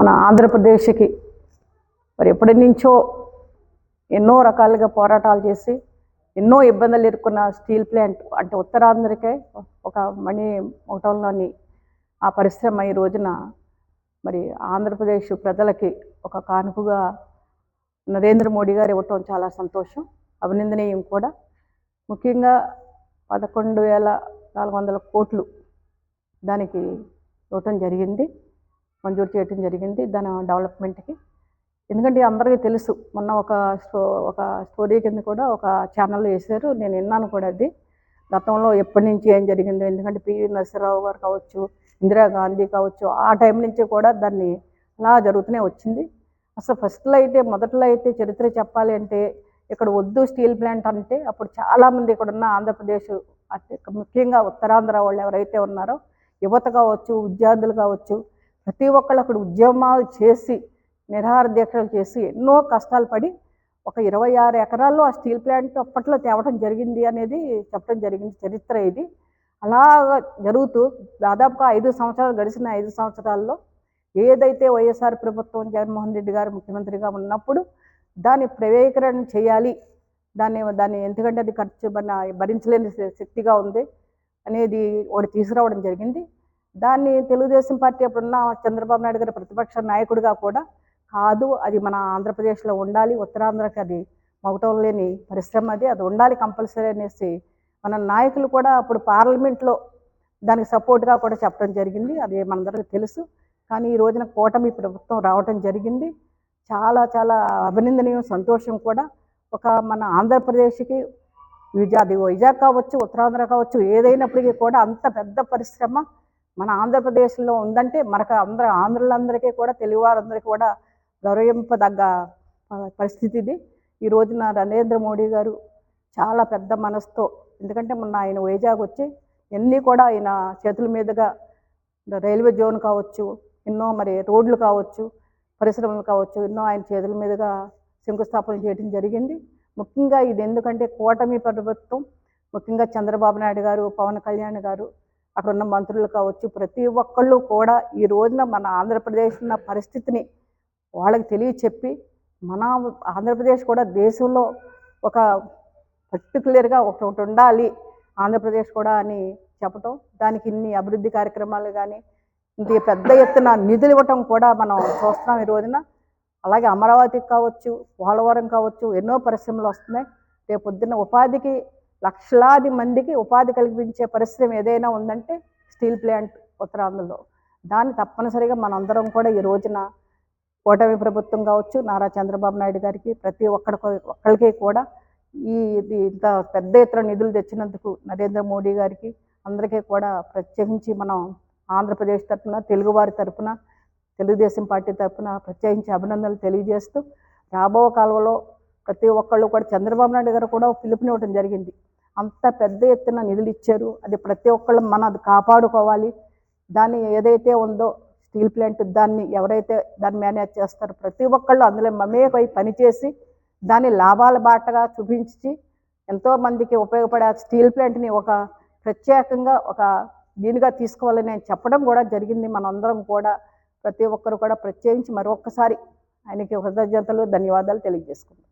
మన ఆంధ్రప్రదేశ్కి మరి ఎప్పటి నుంచో ఎన్నో రకాలుగా పోరాటాలు చేసి ఎన్నో ఇబ్బందులు ఎదుర్కొన్న స్టీల్ ప్లాంట్ అంటే ఉత్తరాంధ్రకే ఒక మణి ఒకటంలోని ఆ పరిశ్రమ ఈ రోజున మరి ఆంధ్రప్రదేశ్ ప్రజలకి ఒక కానుకగా నరేంద్ర మోడీ గారు ఇవ్వటం చాలా సంతోషం. అభినందనీయం కూడా. ముఖ్యంగా పదకొండు వేల నాలుగు వందల కోట్లు దానికి ఇవ్వటం జరిగింది. మంజూరు చేయటం జరిగింది దాని డెవలప్మెంట్కి. ఎందుకంటే అందరికీ తెలుసు మొన్న ఒక స్టో ఒక స్టోరీ కింద కూడా ఒక ఛానల్లో వేశారు నేను విన్నాను కూడా అది. గతంలో ఎప్పటి నుంచి ఏం జరిగిందో ఎందుకంటే పివి నరసింహరావు గారు కావచ్చు ఇందిరాగాంధీ కావచ్చు ఆ టైం నుంచి కూడా దాన్ని అలా జరుగుతూనే వచ్చింది. అసలు ఫస్ట్లో అయితే మొదట్లో అయితే చరిత్ర చెప్పాలి అంటే ఇక్కడ వద్దు స్టీల్ ప్లాంట్ అంటే అప్పుడు చాలామంది ఇక్కడ ఉన్న ఆంధ్రప్రదేశ్ ముఖ్యంగా ఉత్తరాంధ్ర వాళ్ళు ఎవరైతే ఉన్నారో యువత కావచ్చు విద్యార్థులు కావచ్చు ప్రతి ఒక్కళ్ళు అక్కడ ఉద్యమాలు చేసి నిరాహార దీక్షలు చేసి ఎన్నో కష్టాలు పడి ఒక ఇరవై ఆరు ఎకరాల్లో ఆ స్టీల్ ప్లాంట్ అప్పట్లో తేవడం జరిగింది అనేది చెప్పడం జరిగింది. చరిత్ర ఇది. అలాగా జరుగుతూ దాదాపుగా ఐదు సంవత్సరాలు గడిచిన ఐదు సంవత్సరాల్లో ఏదైతే వైఎస్ఆర్ ప్రభుత్వం జగన్మోహన్ రెడ్డి గారు ముఖ్యమంత్రిగా ఉన్నప్పుడు దాన్ని ప్రవేకరణ చేయాలి దాన్ని దాన్ని ఎందుకంటే అది ఖర్చు మన భరించలేని శక్తిగా ఉంది అనేది ఒకటి తీసుకురావడం జరిగింది. దాన్ని తెలుగుదేశం పార్టీ అప్పుడున్న చంద్రబాబు నాయుడు గారి ప్రతిపక్ష నాయకుడిగా కూడా కాదు అది మన ఆంధ్రప్రదేశ్లో ఉండాలి ఉత్తరాంధ్రకి అది మగటం లేని పరిశ్రమ అది అది ఉండాలి కంపల్సరీ అనేసి మన నాయకులు కూడా అప్పుడు పార్లమెంట్లో దానికి సపోర్ట్గా కూడా చెప్పడం జరిగింది అది మనందరికీ తెలుసు. కానీ ఈ రోజున కూటమి ప్రభుత్వం రావటం జరిగింది. చాలా చాలా అభినందనీయం సంతోషం కూడా. ఒక మన ఆంధ్రప్రదేశ్కి విజా అది వైజాగ్ కావచ్చు ఉత్తరాంధ్ర కావచ్చు ఏదైనప్పటికీ కూడా అంత పెద్ద పరిశ్రమ మన ఆంధ్రప్రదేశ్లో ఉందంటే మనకు అందరూ ఆంధ్రులందరికీ కూడా తెలుగువారందరికీ కూడా గౌరవింపదగ్గ పరిస్థితి ఇది. ఈ రోజున నరేంద్ర మోడీ గారు చాలా పెద్ద మనసుతో ఎందుకంటే మొన్న ఆయన వైజాగ్ వచ్చి ఎన్ని కూడా ఆయన చేతుల మీదుగా రైల్వే జోన్ కావచ్చు ఎన్నో మరి రోడ్లు కావచ్చు పరిశ్రమలు కావచ్చు ఎన్నో ఆయన చేతుల మీదుగా శంకుస్థాపన చేయడం జరిగింది. ముఖ్యంగా ఇది ఎందుకంటే కూటమి ప్రభుత్వం ముఖ్యంగా చంద్రబాబు నాయుడు గారు పవన్ కళ్యాణ్ గారు అక్కడ ఉన్న మంత్రులు కావచ్చు ప్రతి ఒక్కళ్ళు కూడా ఈ రోజున మన ఆంధ్రప్రదేశ్ ఉన్న పరిస్థితిని వాళ్ళకి తెలియచెప్పి మన ఆంధ్రప్రదేశ్ కూడా దేశంలో ఒక పర్టికులర్గా ఒకటి ఉండాలి ఆంధ్రప్రదేశ్ కూడా అని చెప్పటం దానికి ఇన్ని అభివృద్ధి కార్యక్రమాలు కానీ ఇంత పెద్ద ఎత్తున నిధులు ఇవ్వటం కూడా మనం చూస్తున్నాం ఈ రోజున. అలాగే అమరావతికి కావచ్చు పోలవరం కావచ్చు ఎన్నో పరిశ్రమలు వస్తున్నాయి. రేపు పొద్దున్న ఉపాధికి లక్షలాది మందికి ఉపాధి కల్పించే పరిశ్రమ ఏదైనా ఉందంటే స్టీల్ ప్లాంట్ ఉత్తరాంధ్రలో. దాన్ని తప్పనిసరిగా మనందరం కూడా ఈ రోజున కూటమి ప్రభుత్వం కావచ్చు నారా చంద్రబాబు నాయుడు గారికి ప్రతి ఒక్కడికి ఒక్కరికి కూడా ఈ ఇది ఇంత పెద్ద ఎత్తున నిధులు తెచ్చినందుకు నరేంద్ర మోడీ గారికి అందరికీ కూడా ప్రత్యేకించి మనం ఆంధ్రప్రదేశ్ తరఫున తెలుగువారి తరఫున తెలుగుదేశం పార్టీ తరఫున ప్రత్యేకించి అభినందనలు తెలియజేస్తూ రాబో కాలంలో ప్రతి ఒక్కళ్ళు కూడా చంద్రబాబు నాయుడు గారు కూడా పిలుపునివ్వడం జరిగింది. అంత పెద్ద ఎత్తున నిధులు ఇచ్చారు. అది ప్రతి ఒక్కళ్ళు మనం అది కాపాడుకోవాలి. దాన్ని ఏదైతే ఉందో స్టీల్ ప్లాంట్ దాన్ని ఎవరైతే దాన్ని మేనేజ్ చేస్తారో ప్రతి ఒక్కళ్ళు అందులో మమేకై పనిచేసి దాన్ని లాభాల బాటగా చూపించి ఎంతోమందికి ఉపయోగపడే ఆ స్టీల్ ప్లాంట్ని ఒక ప్రత్యేకంగా ఒక దీనిగా తీసుకోవాలని నేను చెప్పడం కూడా జరిగింది. మనందరం కూడా ప్రతి ఒక్కరు కూడా ప్రత్యేకించి మరొక్కసారి ఆయనకి కృతజ్ఞతలు ధన్యవాదాలు తెలియజేసుకుంటాం